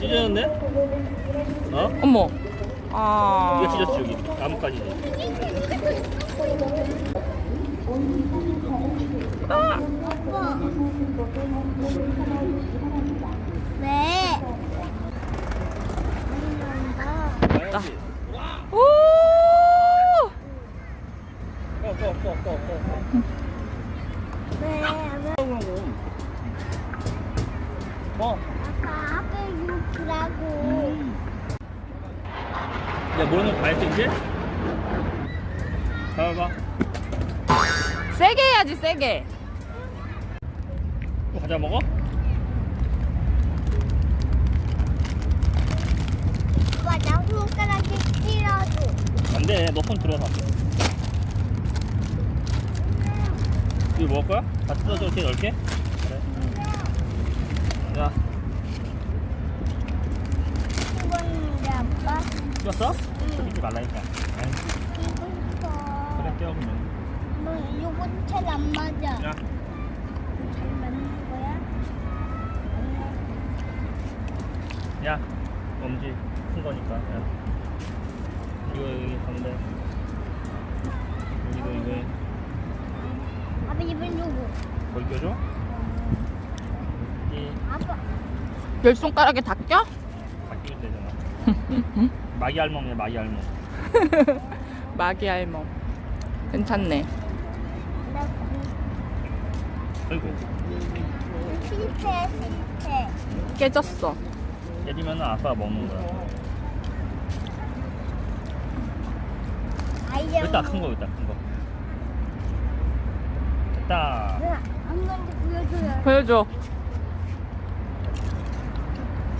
찢어졌네? 어? 어머. 아. 이거 찢었지 여기 나뭇가지지 왜? 가야지 했어 이제? 봐봐 세게 해야지, 세게. 또 과자 먹어? 오빠 나 손가락에 찔러줘. 안돼 너 손 들어서 이거 먹을 거야? 다 뜯어서 이렇게 넓게? 그래 자 이거는데 아빠 뜯었어? 뜯지 말라니까 이거 싶어. 그래 떼어 그러면 뭐 이거 잘안 맞아. 야 잘 맞는 거야? 야, 엄지 큰 거니까. 야. 이거 여기 가운데. 여기도 이거 아빠 이번 요거. 거기 껴줘. 이 아빠 열 손가락에 다 껴? 바뀌면 되잖아. 마기 알몸이야 마기 알몸. 마기 알몸. 괜찮네. 나 아이고 실패 실패. 깨졌어. 때리면은 아빠가 먹는 거야. 아이야. 일단 큰 거, 일단 큰 거. 됐다. 한 번도 보여줘요. 보여줘.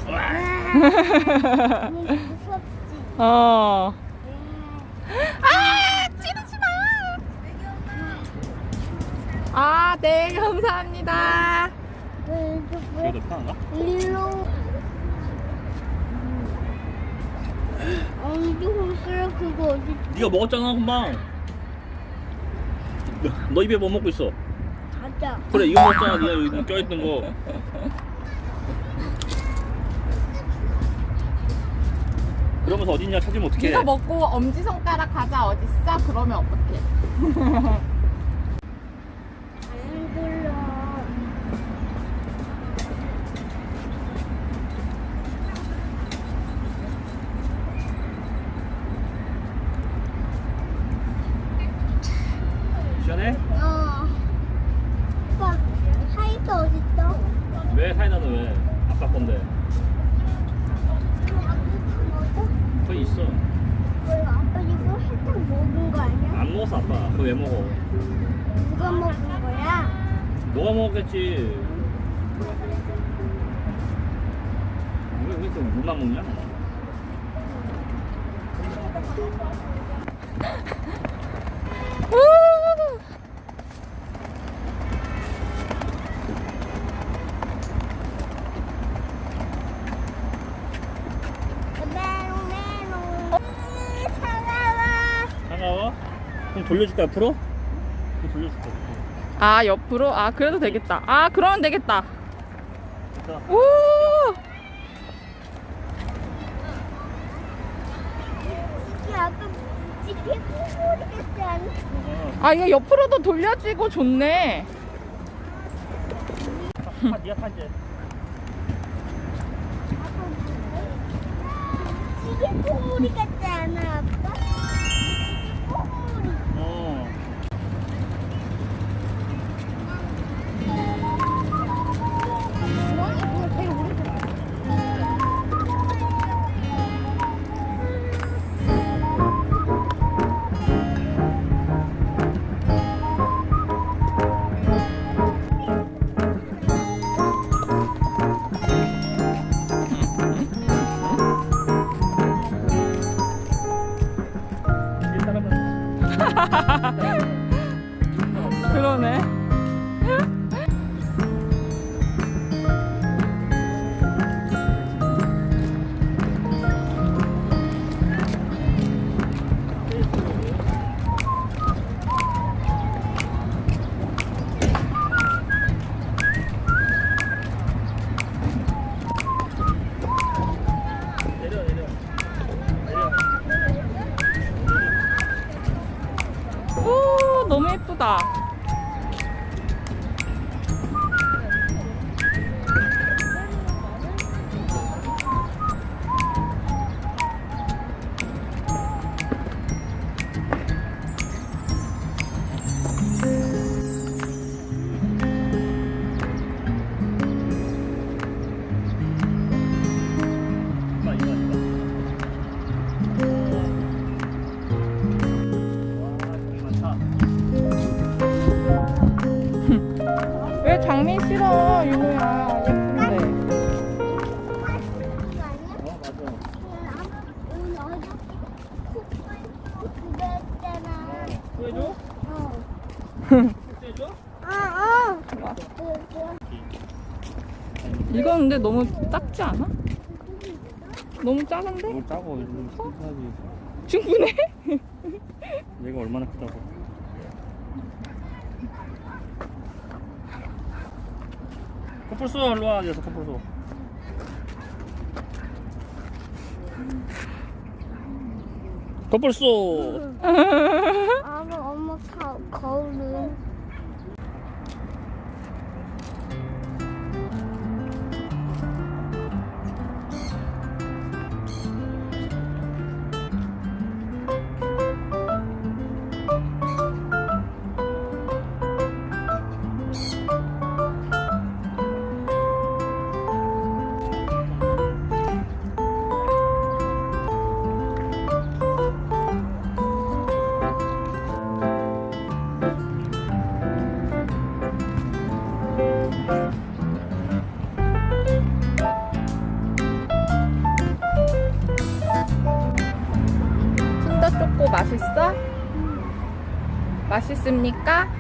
무섭지. 어. 음. 아, 찌르지 마. 아, 네, 감사합니다. 이거 더 편한가? 일로. 엄지 손가락 그거 어디? 네가 먹었잖아 금방. 너, 너 입에 뭐 먹고 있어? 가자. 그래 이거 먹었잖아. 네가 여기 껴있던 거. 그러면서 어딨냐 찾으면 어떡해. 이거 먹고 엄지손가락 과자 어딨어? 그러면 어떡해? 안 눌러. 시원해? 어. 오빠 사이다 어딨어? 왜 사이다는 왜? 아빠 건데. 거기 있어. 왜 아빠 이거 살짝 먹은 거 아니야? 안 먹었어 아빠. 그거 왜 먹어? 누가 먹은 거야? 너가 먹었겠지. 왜, 왜 이렇게 물만 먹냐? 우! 돌려줄까 앞으로? 그럼 돌려줄게. 아, 옆으로? 아, 그래도 되겠다. 아, 그러면 되겠다. 됐다. 우! 이게 아빠 이게 콧물이 같지 않아? 어. 아, 이거 옆으로도 돌려지고 좋네. 타지. 이게 너무 예쁘다. 싫어. 예쁜데. 어? 후회줘? 이건 근데 너무 작지 않아? 너무 작은데? 너무 작아 요즘 충분해? 얘가 얼마나 크다고 커플소 일로 와 녀석 커플소. 커플소 있습니까?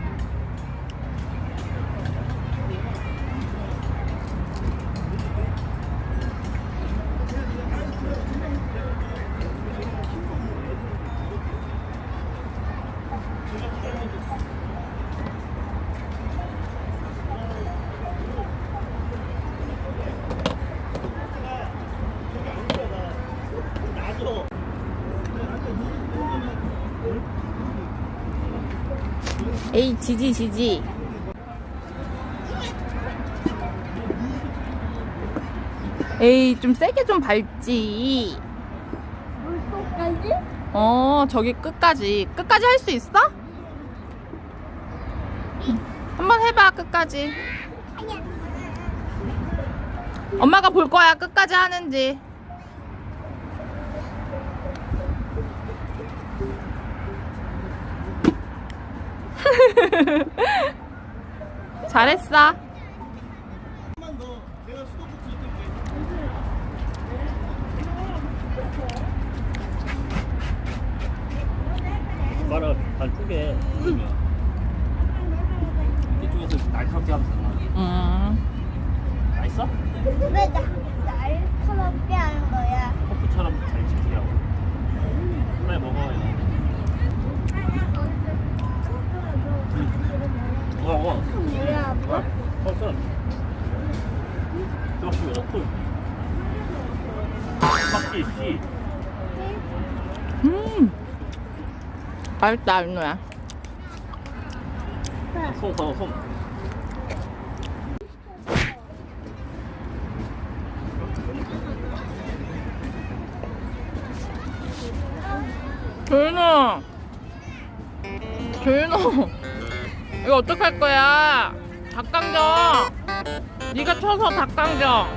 에이 지지 지지 에이 좀 세게 좀 밟지. 물속까지? 어 저기 끝까지. 끝까지 할 수 있어? 한번 해봐 끝까지. 엄마가 볼 거야 끝까지 하는지 잘했어 말아 발 쪼개 이쪽에서 날카롭게 하면 되나 음. 맛있어? 왜 나, 날카롭게 하는 거야? 커피처럼 잘 지키라고 빨리 먹어 이거 먹어 뭐야 아빠? 어? 어, 역시 어플 박지 씨 음. 맛있다 윤호야. 손, 손, 손. 조윤호! 조윤호! 이거 어떡할 거야? 닭강정. 네가 쳐서 닭강정.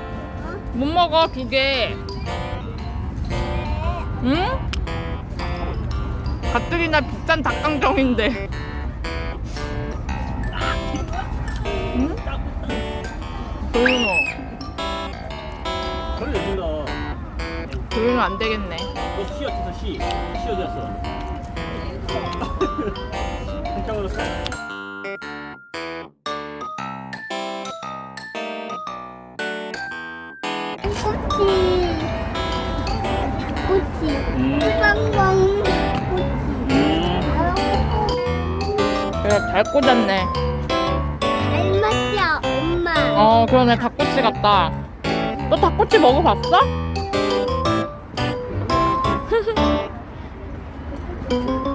못 먹어 두개. 응? 가뜩이나 비싼 닭강정인데 응? 내준다. 조윤호 안 되겠네 너시 어디서 시? 시 어디 갔어? 한참 어렸어? 꼬치 꼬치 음. 빵빵 잘 꽂았네. 닮았죠 엄마. 어 그러네. 닭꼬치 같다. 너 닭꼬치 먹어봤어?